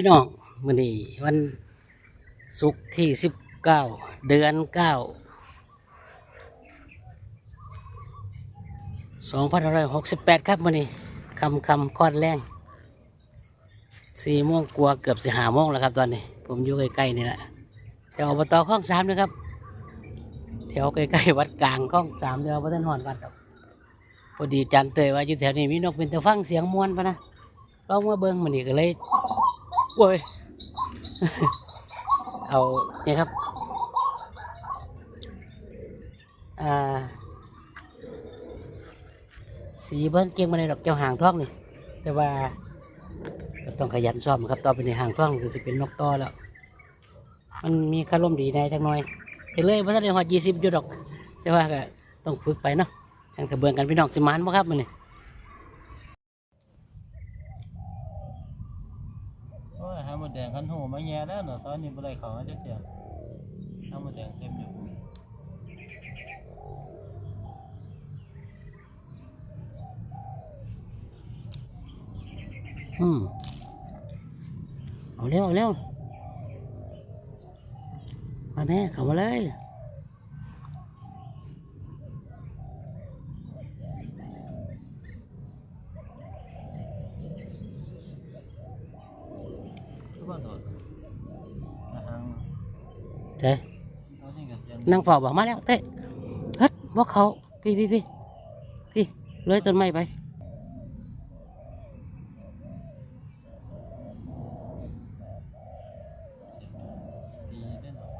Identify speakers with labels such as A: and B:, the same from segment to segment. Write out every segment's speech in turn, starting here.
A: พี่น้องวันนี้วันศุกร์ที่สิบเก้าเดือนเก้าสองพันร้อยหกสิบแปดครับวันนี้คำคำคอนแรงสี่โมงกว่าเกือบสิหาโมงแล้วครับตอนนี้ ผมอยู่ใกล้ๆนี่แหละแถวอบตคลองสามนะครับแถวใกล้ๆวัดกลางคลองสามเดียวพระท่านหอนวัดพอดีจันเตยว่าอยู่แถวนี้มีนกเป็นตะฟังเสียงมวนปะนะลองมาเบิ้งมันนี่ก็เลย โว้ยเอาเนี่ยครับอ่าสีเบิ้งเก่งมาในดอกเจ้าหางท่องนี่แต่ว่าต้องขยันซ้อมครับต่อไปในหางท่องคือสิเป็นนกต่อแล้ว มันมีคาร่มดีในจังน้อยเฉลยพระท่านได้หอดยี่สิบอยู่ดอก แต่ว่าก็ต้องฝึกไปเนาะทางกระเบืองกันพี่น้องสิมานบ่ครับมันนี่
B: โอ้ยหาหมดแดงขันหูมาแย่แล้วเนาะตอนนี้บ่ได้เขาจะเจียน้ำมดแดงเต็มอยู่
A: อืมเอาเร็วเอาเร็วมาแม่เข้ามาเลย
B: คือว่าโดดอาหาง
A: เจ้
B: ตอ นนี้ก็เสียง
A: นั่งเฝ้าบอกมาแล้วเต้เฮ้ยว่าเขาพี่พี่พี่พี่เลยต้นไม้ไป
B: ดีเด้อเนาะ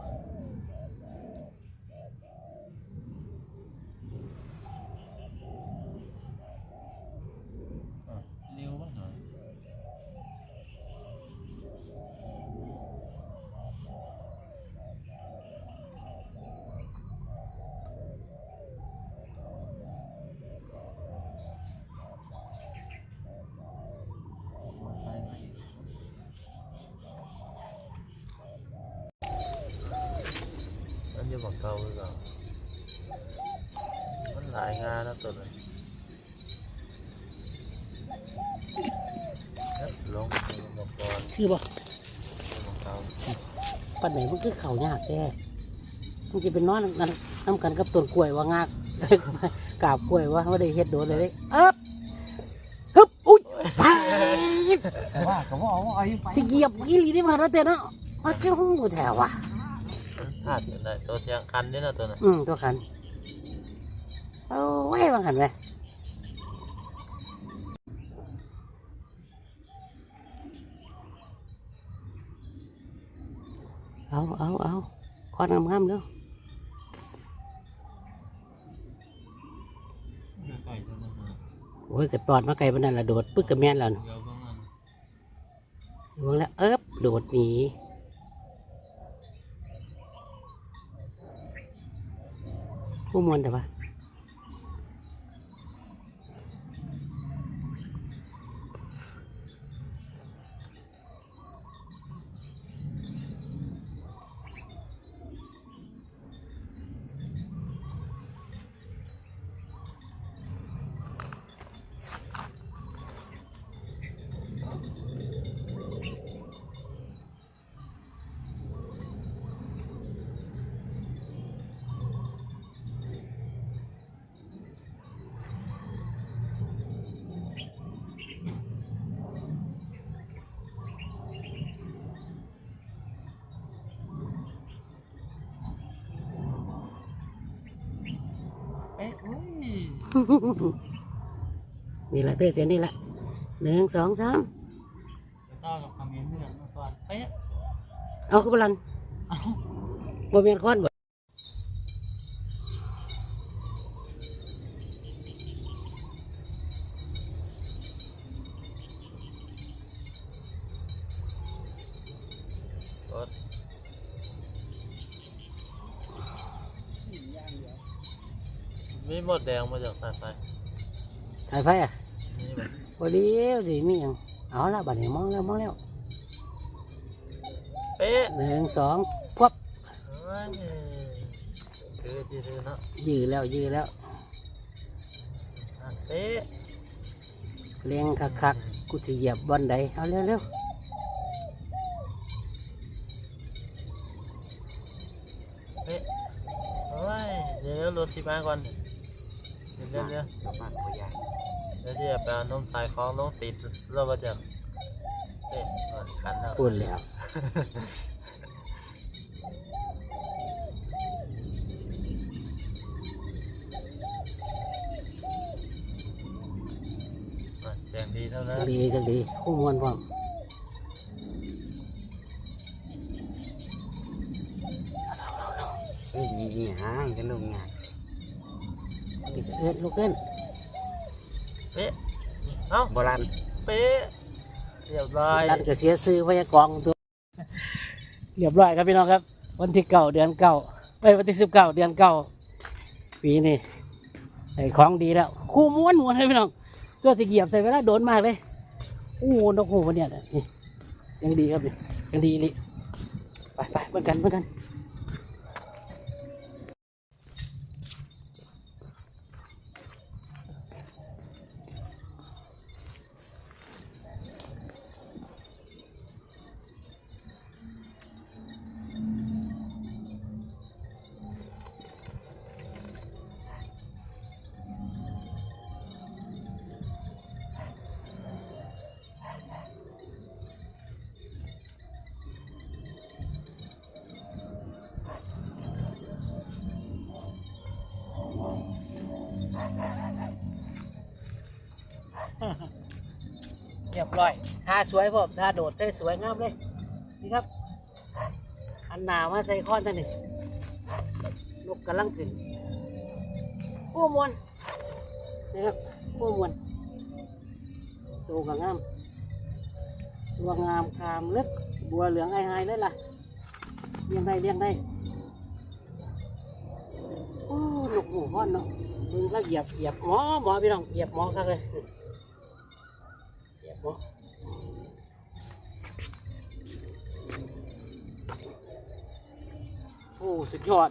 B: อะเร็วบ้างหน่อย มันอยู่บักเก่าหรือเปล่ามันหลายงานแล้วตัว เลยเอ๊ะลงลงบักกอน
A: คือบ่
B: ลงบักเก่า
A: ปัดไหนมันคือเขายากแท้มันจะเป็นนอนกันน้ำกันกับต้นกล้วยว่างาก กาบกล้วยว่าไม่ได้เฮ็ดโดนเลยเด้เอ๊บฮึบอุ้ยตาย
B: แต่ว่าเขาบอกว่าเอาอยู่ไป
A: ที่เหยียบอีหลีที่มาแล้วเต้เนาะมันเกี่ยวห้องกูแถวว่ะ
B: พลาดกันได้ตัวเสียงคันด้วยนะตัวน่ะ
A: อืมตัวขันเอาไว้บางขันไหมเอาเอาเอาคอนงามๆเด้อ
B: ไก่ตัวนั้นมา
A: โอ้ยกระตอดมาไกลปานนั้นละโดดปึ๊กกับแม่นแล้วน่ะ
B: เดี๋ยวบ้างอัน
A: มองแล้วเอ๊บโดดหนี ผู้มวลแต่ว่า
B: เอ๊ะอุ้ย
A: นี่แหละเต้เตียนนี่แหละหนึ่งสองสาม
B: ไปต่อกับคำยืนเพื่อนมาก่อนเป๊ะ
A: เอาขึ้นบาลัน
B: เอ้า
A: บ่เมียนคอนบ่
B: มีหมดแดงมาจากสายไฟ
A: สายไฟอะ
B: นี่แบบ
A: ดีสิมีอย่างเอาละบัดนี้มองแล้วมองแล้ว
B: เป๊ะ
A: หนึ่งสองปั๊บ
B: ยือจีถืนะ
A: ยื้แล้วยืดแล้ว
B: เป๊ะ
A: เลี้ยงคักๆกูสิเหยียบบอนใดเอาเร็วเร็ว
B: เป๊ะโอ้ยเดี๋ยวรถสิมาก่อน เดี๋ยวเดี๋ยวเดี๋ยว
C: กลับบ้านตัวใหญ่
B: เดี๋ยวจะไปเอานมสายคล้องลงติดเราก็จะเอ๊ะขันแล้ว
A: พูดแล้ว
B: อะเสียงดีเท่า
A: จั
B: นั้น
A: งดีจังดีคู่มวนพร้อม
C: เฮ้ยยี่ยี่ห้างกันลงงาน
A: นี่ก็ เอิ้นลูกเอิ้น
B: เป๊ะเอ้า
C: โบราณ
B: เป๊ะเรียบร้อย
A: รันก็เสียซื้อพยากรณ์ตัวเรียบร้อยครับพี่น้องครับ วันที่เก้าเดือนเก้าเอ้ยวันที่สิบเก้าเดือนเก้าปีนี้ไอ้ของดีแล้ว คู่ม้วนม้วนเลยพี่น้องตัวที่เหยียบใส่เวลาโดนมากเลยโอ้โหนกหูวันเนี้ยนี่ยังดีครับนี่ยังดีเลยไปไปเหมือนกันเหมือนกัน รียบร้อยท่าสวยผมท่าโดดได้สวยงามเลย นี่ครับ อันหนามาใส่ค้อนท่านนี่นกกำลังขึ้นผู้มวนนี่ครับผู้มวนดูกงามตัวงามคามลึกบัวเหลืองไอ้ไฮเลยล่ะเลี้ยงได้เลี้ยงได้โอ้นกหูห้อนเนาะมึงก็เหยียบเหยียบหมอหมอพี่น้องเหยียบหมอครับเลย โอ้สุดยอด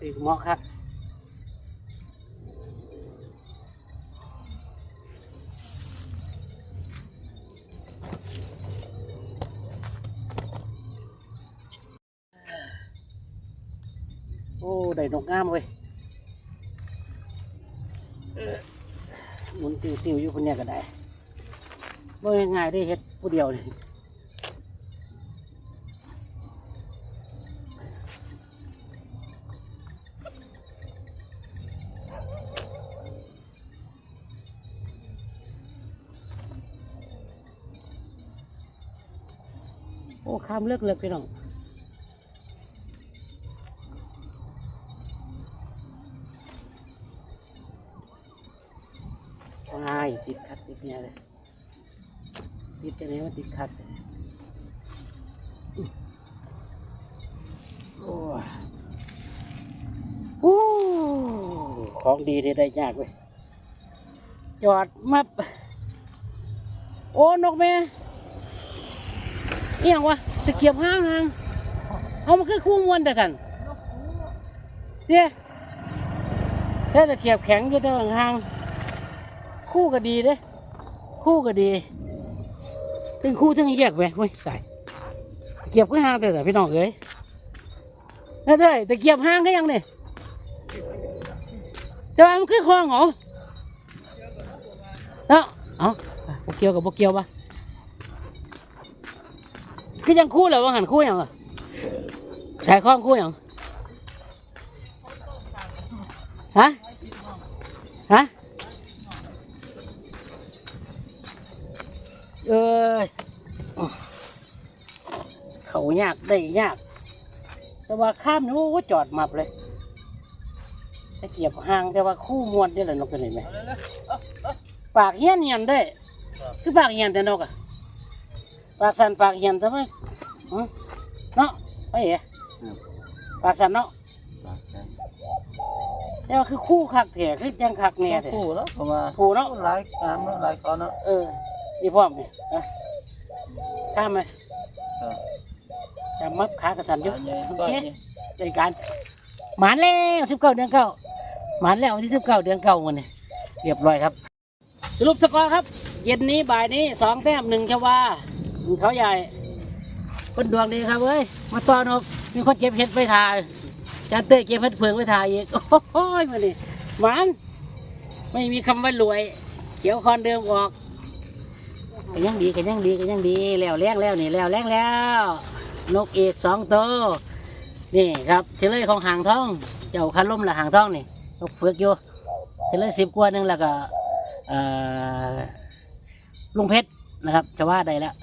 A: ตีเหมาะครับโอ้ได้นกงามเว้ยเออหมุนติวติวๆอยู่คนเนี้ยก็ได้ บ่ง่ายๆได้เฮ็ดผู้เดียวเลยโอ้ข้ามเลือกเลือกพี่น้องว้ายติดขัดติดเนี่ยเลย ติดอะไรมาติดขัด โอ้โอ้ของดีได้ได้ยากเว้ย จอดมับ โอ้นกแม่เอียงวะตะเกียบห้างหางเอามันคือคู่มวนแต่กันเนี่ยถ้าตะเกียบแข็งอยู่แต่ห่าง คู่ก็ดีเด้ คู่ก็ดี ถึงคู่ทั้งแยกไปไม่ใส่เกียบก็ห่างแต่แต่พี่น้องเอ้ยนั่นเด้อตะเกียบห่างก็ยังเนี่ยแต่ว่ามันคือคลองเหรอเนาะเอาบกเกียวกับบกเกียวปะคือยังคู่เหรอว่าหันคู่ยังเหรอใส่ข้องคู่ยังฮะฮะ เออเขายากได้ยาก แต่ว่าข้ามนี่โอ้จอดมับเลยจะเกียบห่างแต่ว่าคู่มวนได้เลยนกตัวนี้ไหมปากเฮี้ยนเฮียนได้ คือปากเฮี้ยนแต่นกอะปากสันปากเฮี้ยนทำไมอืมเนาะไปเหรอปากสันเนาะ
C: ปากกัน
A: แต่ว่าคือคู่คักแท้คือยังคักแน่แท้
B: คู่แล้วผมว่า
A: คู่เนาะ
B: หลายงานเนาะหลายคอนเนาะ
A: เออ นี่พร้อมนี่นะข้ามไหม
B: เออ
A: จำมัดขากระสันอยู่
B: อันนี้
A: โอ
B: ก็
A: เค
B: นี่
A: จัดการหมานแล้วสิบเก้าเดือนเก้าหมานแล้ววันที่สิบเก้าเดือนเก้าวันนี้เรียบร้อยครับ สรุปสกอร์ครับ เย็นนี้บ่ายนี้สองแต้มหนึ่งชวาหนึ่งเขาใหญ่คนดวงดีครับเว้ยมาต่อนกมีคนเจ็บเห็ดไปทายจานเต้เก็บเพัดเพืองไว้ถ่ายอีกโอ้ยมาดิหวานไม่มีคำว่ารวย เขียวคอนเดิมออก ก็ยังดีก็ยังดีก็ยังดีแล้วแรงแล้วนี่แล้วแรงแล้ว นกเอกสองตัวนี่ครับเฉลยของหางทอง เจ้าคันล่มละหางทองนี่นกเฟือกอยู่เฉลยสิบกว่าหนึงแล้วก็ลุงเพชรนะครับจะว่าได้แล้ว